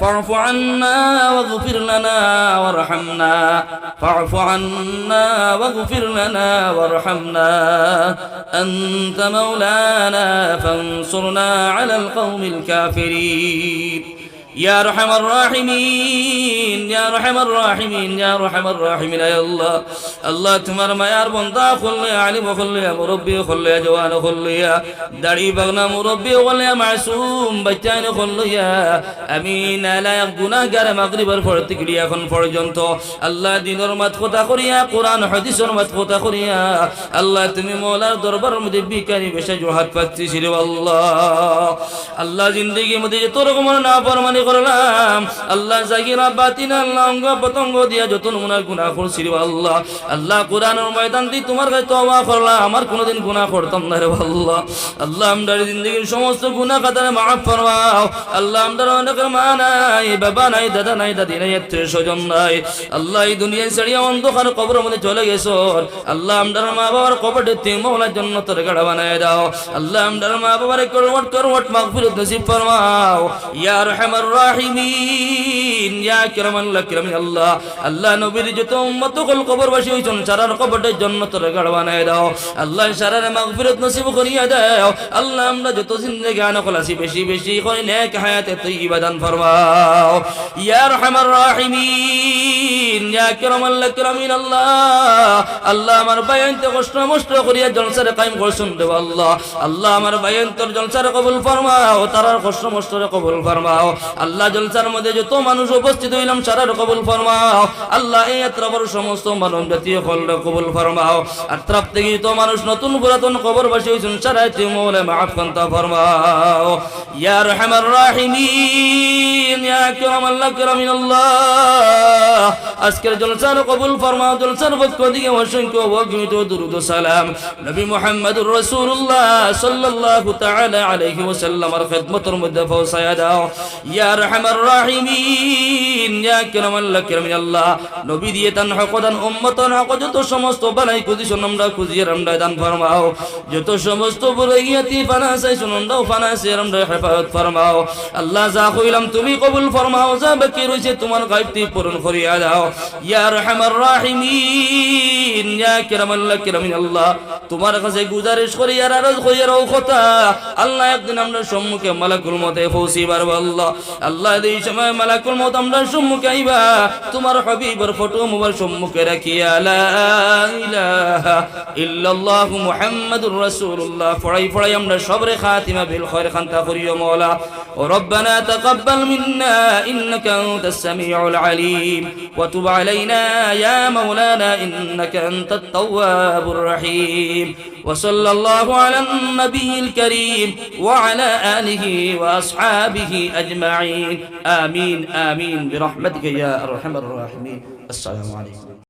فاعف عنا واغفر لنا وارحمنا. فاعف عنا واغفر لنا وارحمنا. أنت مولانا فانصرنا على القوم الكافرين. ইয়া রহমান রাহিমিন, ইয়া রহমান রাহিমিন, ইয়া রহমান রাহিমিন, আয় আল্লাহ। আল্লাহ, তোমার মায়ার বন্দা খুললে, আলিম খুললিয়া মুরব্বী খুললিয়া জওয়ান খুললিয়া দাড়ি বাগনা মুরব্বী খুললিয়া মাসুম বাচ্চাইন খুললিয়া আমি নালায়াক গুনাহগার মাগরিবের পর থেকে এখন পর্যন্ত। আল্লাহ, দিনের মাত কথা করিয়া, কোরআন, হাদিসের মাত কথা করিয়া, আল্লাহ, তুমি মৌলার দরবার মধ্যে বিকারি বেশে জোহাত পাচ্ছি, ছিল আল্লাহ। আল্লাহ, জিন্দগির মধ্যে যত রকমের না পরমানি করলাম। আল্লাহ জাগিরা বাতিনা পতঙ্গ দিয়া যত নমুনা গুনাহ করছি আল্লাহ। আল্লাহ কোরআনের ময়দান দিয়ে তোমার কাছে করলাম। আমার কোনোদিন গুনাহ করতাম না রে আল্লাহ। আল্লাহ আমদার জিন্দগির সমস্ত গুনাহ কাতারে মাফ ফরমাও। আল্লাহ আমদার অনেকের মা নাই, বাবা নাই, দাদা নাই, দাদি নাই, আত্মীয় স্বজন নাই। আল্লাহ এই দুনিয়ায় ছাড়িয়া অন্ধকার কবরের মধ্যে চলে গেছো। আল্লাহ আমদার মা বাবার কবর দিতে মৌলার জন্য তোর গাড়া বানায় দাও। আল্লাহ আমদার মা বাবার করওয়াট করওয়াট মাগফিরাত নসিব ফরমাও। ইয়া আরহামার রাহিমিন ইয়া কিরামান লাকিরামিন আল্লাহ আল্লাহ নবীর যত উম্মত কল কবরবাসী হইছেন সারার কবরের জন্য তোর বানায় দাও। আল্লাহ সারার মাগফিরাত নসিব করিয়া দাও। আল্লাহ আমরা যত জিন্দেগি আনা খলাসি বেশি বেশি করে নেক হায়াতে তৈবা দান ফরমাও। ইয়া আরহামার রাহিমিন, ইয়া কিরামান লাকিরামিন আল্লাহ। আল্লাহ আমার বায়ানতে কষ্ট মষ্ট করিয়া জলসারে কায়েম করছেন দেব আল্লাহ। আল্লাহ আমার বায়ান তোর জলসারে কবুল ফরমাও, তারার কষ্ট মষ্টরে কবুল ফরমাও। আল্লাহ জলসার মধ্যে যত মানুষ উপস্থিত হইলাম, সারার কবুল ফরমাও। আল্লাহ এই আত্রাবর সমস্ত মানব জাতীয় ফলরে কবুল ফরমাও। আত্রাপ থেকে তো মানুষ নতুন পুরাতন কবর বসে হইছেন, সারাই তুই মৌলে মাফ কান্তা ফরমাও। ইয়া রহমার রাহিমিন, ইয়া আল্লাহ লাকিরামিন আল্লাহ আজকের জলসার কবুল ফরমাও জলসার পক্ষ থেকে অসংখ্য অগণিত দুরুদ সালাম। নবী মুহাম্মদুর রাসূলুল্লাহ সাল্লাল্লাহু তাআলা আলাইহি ওয়াসাল্লামের খিদমতের মধ্যে পৌঁছায়া দাও। ইয়া আরহামার রাহিমিন, ইয়া কিরামাল লাকিরামিন আল্লাহ নবী দিয়ে তান হকদান উম্মতন হক, যত সমস্ত বালাই কুদিশন আমরা খুঁজিয়ে আমরা দান ফরমাও। যত সমস্ত বুলাইয়াতি ফানাসাই সুনন্দাও ফানাসে আমরা হেফাজত ফরমাও। আল্লাহ যা কইলাম তুমি কবুল ফরমাও, যা বাকি রইছে তোমার গায়বটি পূরণ করিয়া দাও। ইয়া রহমান রাহিমিন ইয়া কিরামাল্লাহ কিরামিন আল্লাহ তোমার কাছে গুজারিশ করি আর আরজ করি আর কথা আল্লাহ একদিন আমরা সম্মুখে মালাকুল মতে পৌঁছিবার আল্লাহ আল্লাহ এই সময় মালাকুল মত আমরা সম্মুখে আইবা তোমার হাবিবের ফটো মোবাইল সম্মুখে রাখিয়া লা ইলাহা ইল্লাল্লাহ মুহাম্মাদুর রাসূলুল্লাহ পড়াই পড়াই আমরা সবরে খাতিমা বিল খৈর খান্তা করিও মাওলা وربنا تقبل منا إنك أنت السميع العليم وتب علينا يا مولانا إنك أنت التواب الرحيم وصلى الله على النبي الكريم وعلى آله وأصحابه أجمعين. آمين آمين. برحمتك يا أرحم الراحمين. السلام عليكم.